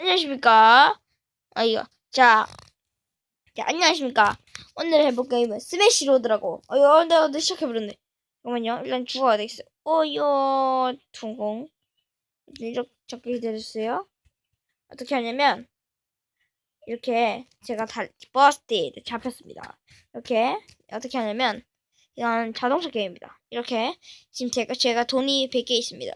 안녕하십니까. 아, 이거. 자. 자, 안녕하십니까. 오늘 해볼 게임은 스매시 로드라고. 어, 이거 내가 어디 시작해버렸네. 잠깐만요. 일단 죽어야 되겠어. 어요, 퉁공. 이렇게 적게 기다려주세요. 어떻게 하냐면, 이렇게 제가 다, 버스트 잡혔습니다. 이렇게, 어떻게 하냐면, 이건 자동차 게임입니다. 이렇게, 지금 제가, 제가 돈이 100개 있습니다.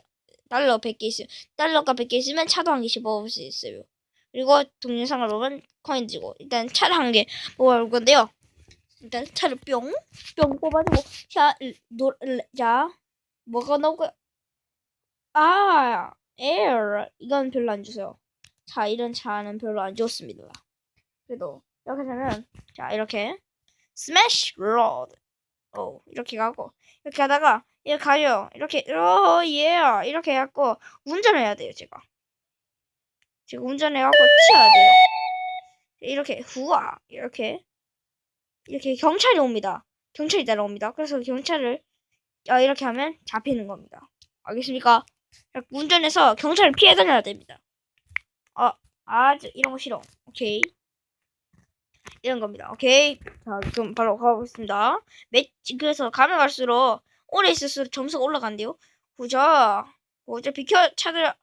달러 100개 있어요. 달러가 100개 있으면 차도 한 개씩 먹을 수 있어요. 그리고 동영상을 보면 코인 들고 일단 차를 한 개 먹을 건데요. 일단 차를 뿅, 뿅 뽑아주고 자, 노, 자, 뭐가 나올까요? 아, 에어. 이건 별로 안 주세요. 자, 이런 차는 별로 안 좋습니다. 그래도 이렇게 하면 자, 이렇게 스매시 로드. 오, 이렇게 가고 이렇게 하다가 이렇게 가요. 이렇게 어, 예. 이렇게 해갖고 운전을 해야 돼요, 제가. 지금 운전해갖고 튀어야 돼요. 이렇게 후아 이렇게 이렇게 경찰이 옵니다. 경찰이 따라옵니다. 그래서 경찰을 어, 이렇게 하면 잡히는 겁니다. 알겠습니까? 운전해서 경찰을 피해 다녀야 됩니다. 어, 아, 저 이런 거 싫어. 오케이. 이런 겁니다. 오케이. 자, 그럼 바로 가보겠습니다. 매, 그래서 가면 갈수록 오래 있을수록 점수가 올라간대요. 보자. 보자. 비켜, 차들.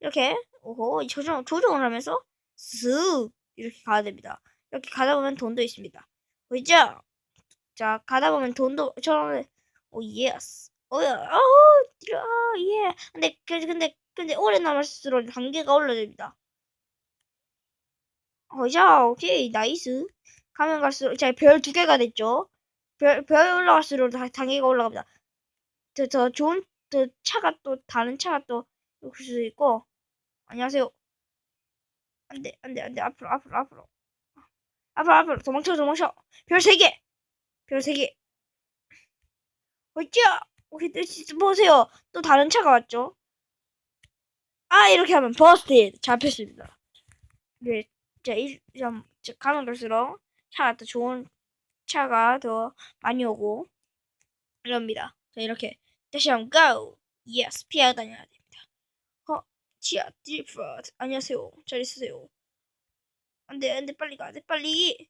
이렇게. 오호. 조정, 조정을 하면서 쓱. 이렇게 가야 됩니다. 이렇게 가다 보면 돈도 있습니다. 보이죠? 자, 가다 보면 돈도, 저런, 오, 예스. 오야, 아, 예. 근데, 그, 근데, 근데, 오래 남았을수록 단계가 올라갑니다. 보자. 오케이. 나이스. 가면 갈수록, 자, 별 두 개가 됐죠? 별, 별 올라갈수록 다- 단계가 올라갑니다. 더, 더 좋은 또 차가 또 다른 차가 또 올 수도 있고. 안녕하세요. 안돼 안돼 안돼. 앞으로 앞으로 앞으로. 앞으로 앞으로. 도망쳐 도망쳐. 별 세 개 별 세 개. 어찌야 오케이 또 진짜 보세요. 또 다른 차가 왔죠? 아 이렇게 하면 버스트 잡혔습니다. 네, 자, 이, 좀, 자, 가면 갈수록 차가 더 좋은 차가 더 많이 오고 이럽니다. 자 이렇게 다시 한번 go. Yes 피해 다녀야 됩니다. 어 지하 디프트. 안녕하세요. 잘 있으세요? 안돼 안돼. 빨리 가야 돼. 빨리.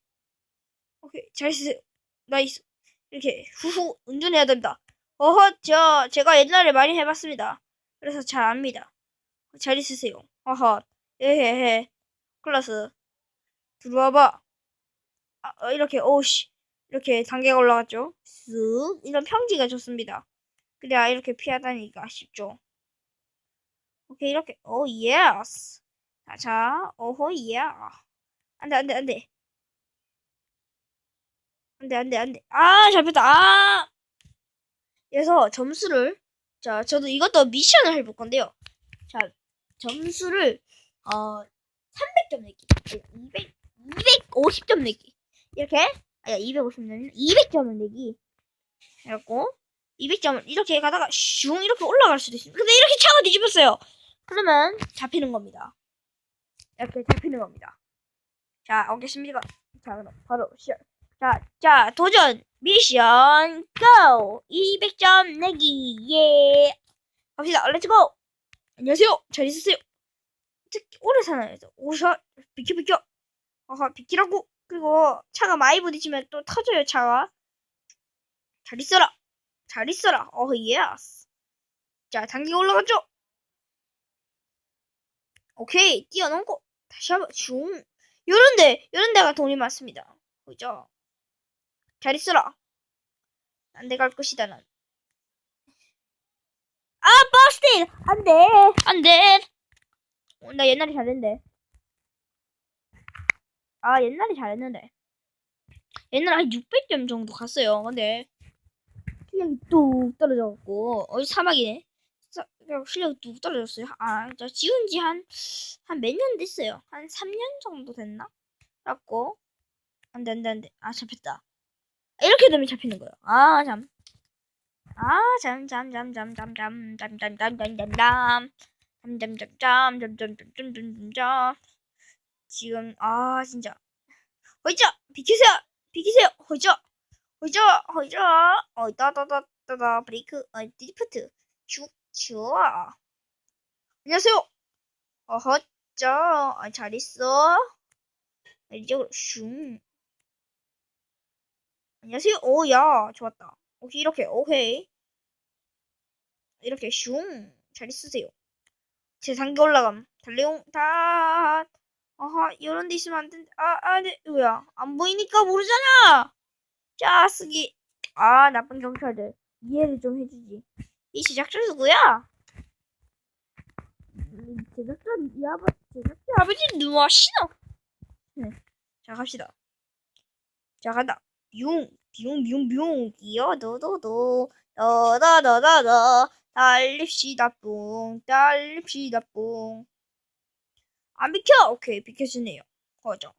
오케이 잘 있으세요? 나이스. 이렇게 후후 운전해야 된다. 어허 저 제가 옛날에 많이 해봤습니다. 그래서 잘 압니다. 잘 있으세요? 어허. 에헤헤. 클라스 들어와봐 아, 어, 이렇게 오씨 이렇게 단계가 올라갔죠 쓱 이런 평지가 좋습니다 그래야 이렇게 피하다니까 쉽죠. 오케이 이렇게 오 예스. 자, 자 오호 예. 안돼 안돼 안돼. 안돼 안돼 안돼. 아 잡혔다. 아. 그래서 점수를 자 저도 이것도 미션을 해볼 건데요. 자 점수를 어 300점 내기, 200 250점 내기 이렇게 아야 250점 200점을 내기 해갖고 200점을 이렇게 가다가 슝 이렇게 올라갈 수도 있습니다. 근데 이렇게 차가 뒤집혔어요. 그러면 잡히는 겁니다. 이렇게 잡히는 겁니다. 자, 알겠습니까? 자, 그럼 바로 시작. 자, 자, 도전 미션 고! 200점 내기 예. 갑시다. 렛츠고. 안녕하세요. 잘 있으세요. 특히 오래 사나요. 오셔 비켜 비켜. 아하 비키라고. 그리고 차가 많이 부딪히면 또 터져요 차가. 잘 있어라. 잘 있어라. 어, 예스. 자, 단계가 올라갔죠? 오케이. 뛰어넘고, 다시 한번, 슝. 요런데, 요런 데가 돈이 많습니다. 그죠? 잘 있어라. 안돼 갈 것이다, 난. 아, 버스트! 안 돼! 안 돼! 어, 나 옛날에 잘했는데. 아, 옛날에 잘했는데. 옛날에 한 600점 정도 갔어요. 근데, 실력이 뚝 떨어져갖고 어디 사막이네 사, 실력이 뚝 떨어졌어요 아저 지운 지 한 한 몇 년 됐어요 한 3년 정도 됐나 그래갖고 안돼 안돼 안돼 아 잡혔다 이렇게 되면 잡히는 거예요 아잠 아잠 잠 잠 잠 잠 잠 잠 잠 잠 잠 잠 잠 잠 잠 잠 잠 지금 아 진짜 허이자 비키세요 비키세요 허이자 허이자 허이자 어 따다다다다 브레이크 어 디프트 쭉 좋아 안녕하세요 자, 아, 잘 있어. 아, 이쪽으로 슝. 안녕하세요. 오, 야, 좋았다. 오케이, 이렇게, 오케이. 이렇게 슝. 잘 있으세요. 제 단계 올라감. 달래용, 다. 아하, 이런 데 있으면 안 된다. 아, 아, 네, 뭐야. 안 보이니까 모르잖아! 자, 쓰기. 아, 나쁜 경찰들. 이해를 좀 해주지. 이 제작자 누구야? 음, 제작자, 이 아버, 제작자 아버지 누구 하시노? 네. 자, 갑시다. 자, 간다. 뿅, 뿅, 뿅, 뿅. 기어, 도도도. 더더더더더. 달립시다, 뿡. 달립시다, 뿡. 안 비켜! 오케이, 비켜주네요. 거죠.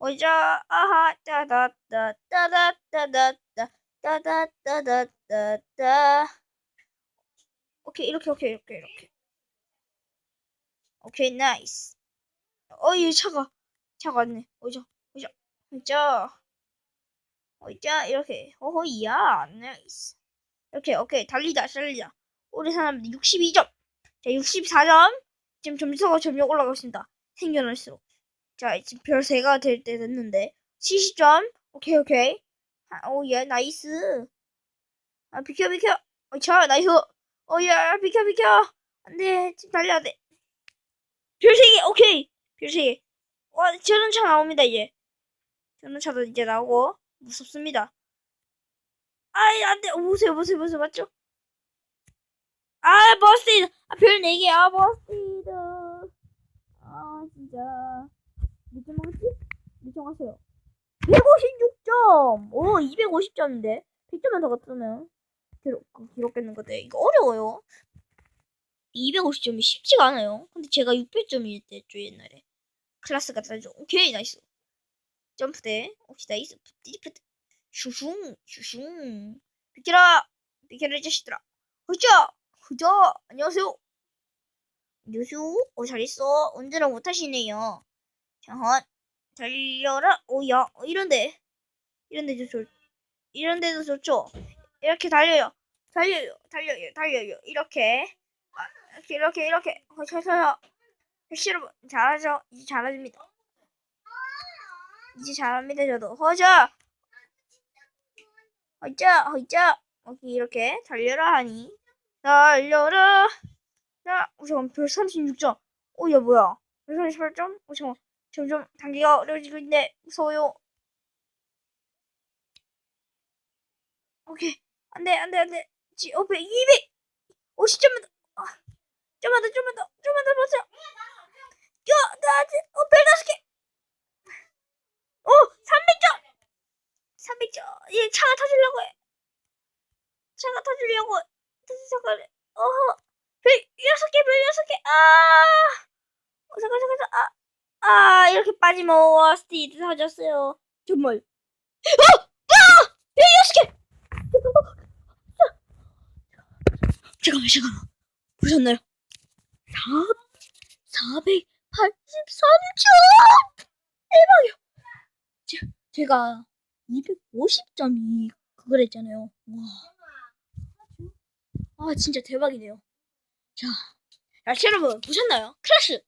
오자, 아하, 따다, 따, 따다, 따다, 따, 따다, 따다, 따, 따. 오케이, 이렇게, 오케이, 이렇게, 이렇게. 오케이, 나이스. 어, 이 차가, 차가 왔네. 오자, 오자, 오자. 오자, 이렇게. 호호이야, 나이스. 이렇게, 오케이, 달리자, 달리자. 우리 사람 62점. 자, 64점. 지금 점수가 점점 올라가고 있습니다. 생겨날수록. 자, 지금 별 3가 될 때 됐는데. 70점. 오케이, 오케이. 아, 오, 예, 나이스. 아, 비켜, 비켜. 어, 자, 나이스. 어, 야, 비켜, 비켜. 안 돼. 지금 달려야 돼. 별 3개, 오케이. 별 3개. 와, 전원차 나옵니다, 이제. 전원차도 이제 나오고. 무섭습니다. 아이, 안 돼. 어, 보세요, 보세요, 보세요. 맞죠? 아, 버스티드. 아, 별 4개. 아, 버스티드. 아, 진짜. 몇점 먹었지? 몇점 갔어요? 156점! 오, 250점인데. 100점만 더 갔으면 기록, 기록했는 건데. 이거 어려워요. 250점이 쉽지가 않아요. 근데 제가 600점일 때죠, 옛날에. 클래스가 다르죠. 오케이, 나이스. 점프대. 오케이, 나이스. 디프트. 슈슝, 슈슝. 비켜라! 비켜라, 이 자식들아. 허자! 허자! 안녕하세요. 안녕하세요. 어, 잘 있어. 운전을 못하시네요. 자, 달려라. 오 야. 어, 이런데. 이런데도 좋, 이런데도 좋죠. 이렇게 달려요. 달려요. 달려요. 달려요. 이렇게. 아, 이렇게, 이렇게, 이렇게. 허셔셔. 혹시 여러분, 잘하죠? 이제 잘합니다. 이제 잘합니다, 저도. 허자! 허자, 허자. 이렇게 달려라 하니. 달려라. 자, 어, 잠깐, 별 36점. 오, 야, 뭐야. 별 38점? 오, 잠깐. 점점 단계가 어려워지고 있네. 무서워요. 오케이. 안 돼, 안 돼, 안 돼. 지, 어, 100, 200! 50점만 더. 아, 좀만 더, 좀만 더, 좀만 더 보세요. 야, 나, 어, 별 다섯 개. 오, 300점! 300점. 얘 차가 터지려고 해. 차가 터지려고. 터지려고 해. 어허. 별 여섯 개, 별 여섯 개. 아! 어, 잠깐, 잠깐. 아. 아, 이렇게 스티드 사졌어요. 정말. 어! 아! 별 여섯 개! 잠깐만, 잠깐만. 보셨나요? 4, 483점! 대박이야. 제, 제가 250점이 그거랬잖아요. 와. 아, 진짜 대박이네요. 자, 자, 여러분, 보셨나요? 클래스!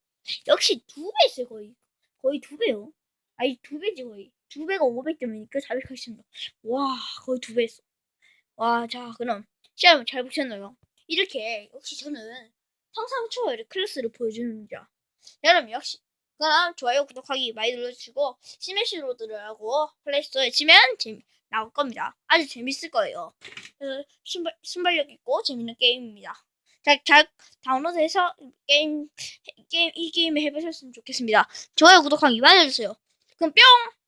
역시 두 배 있어요, 거의. 거의 두 배요. 아니, 두 배지, 거의. 두 배가 500점이니까 480점. 와, 거의 두배 했어. 와, 자, 그럼, 시험 잘 보셨나요? 이렇게, 역시 저는 상상 초월의 클래스를 보여주는 자. 여러분, 역시. 그럼 좋아요, 구독하기 많이 눌러주시고, 스매시 로드를 하고, 플레이스토어에 치면 재미, 나올 겁니다. 아주 재밌을 거예요. 그래서 순발, 순발력 있고 재밌는 게임입니다. 잘, 잘 다운로드해서 게임, 게임, 이 게임을 해보셨으면 좋겠습니다. 좋아요, 구독하기 많이 해주세요. 그럼 뿅!